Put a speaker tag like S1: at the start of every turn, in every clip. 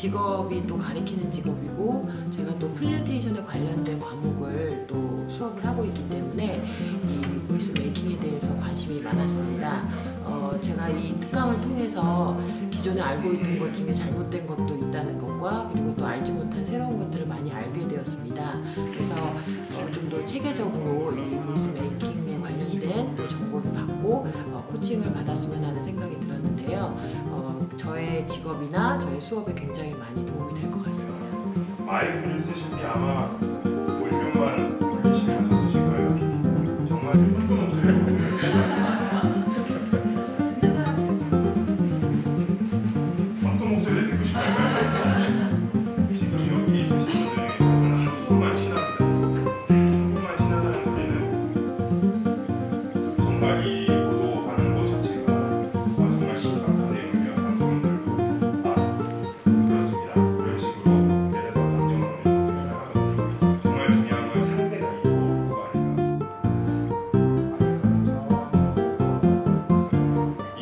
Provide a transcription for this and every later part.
S1: 제 직업이 또 가리키는 직업이고 제가 또 프레젠테이션에 관련된 과목을 또 수업을 하고 있기 때문에 이 보이스 메이킹에 대해서 관심이 많았습니다. 어, 제가 이 특강을 통해서 기존에 알고 있던 것 중에 잘못된 것도 있다는 것과 그리고 또 알지 못한 새로운 것들을 많이 알게 되었습니다. 그래서 어, 좀더 체계적으로 이 보이스 메이킹에 관련된 또 정보를 받고 어, 코칭을 받았으면 하는 생각이 들었는데요. 어, 저의 직업이나 저의 수업에 굉장히 많이 도움이 될 것 같습니다.
S2: 마이크를 쓰실 때 아마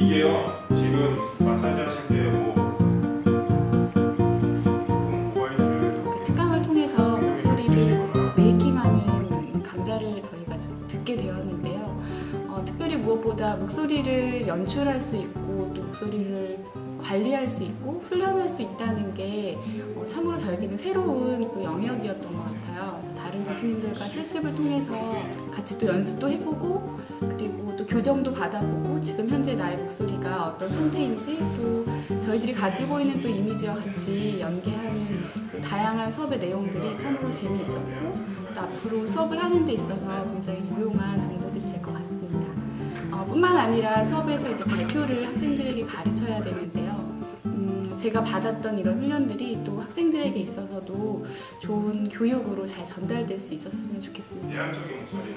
S2: 이게요 지금 마사지 하실 때뭐
S3: 그 특강을 통해서 목소리를 메이킹하는 강좌를 저희가 좀 듣게 되었는데요. 어, 특별히 무엇보다 목소리를 연출할 수 있고 또 목소리를 관리할 수 있고 훈련할 수 있다는 게 어, 참으로 저에게는 새로운 또 영역이었던 것 같아요. 다른 교수님들과 실습을 통해서 같이 또 연습도 해보고 그리고 또 교정도 받아보고 지금 현재 나의 목소리가 어떤 상태인지 또 저희들이 가지고 있는 또 이미지와 같이 연계하는 그 다양한 수업의 내용들이 참으로 재미있었고 또 앞으로 수업을 하는 데 있어서 굉장히 유용한 정보들이 될 것 같습니다. 어, 뿐만 아니라 수업에서 이제 발표를 학생들에게 가르쳐야 되는데요. 음, 제가 받았던 이런 훈련들이 또 학생들에게 있어서도 좋은 교육으로 잘 전달될 수 있었으면 좋겠습니다.
S2: 내향적인 목소리는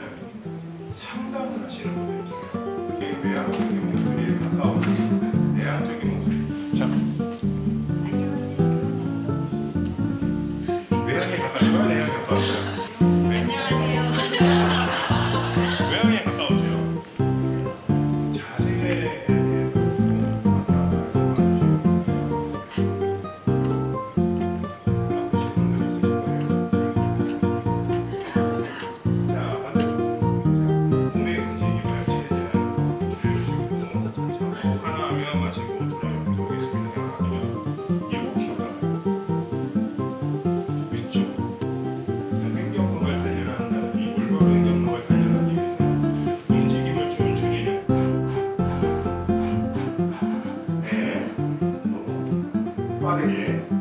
S2: 상담을 하시는 분들이 있어요. 이게 외향적인 목소리에 가까운 내향적인 목소리. 자, 외향에 가까우세요? 내향에 가까우세요? 안녕하세 빠르게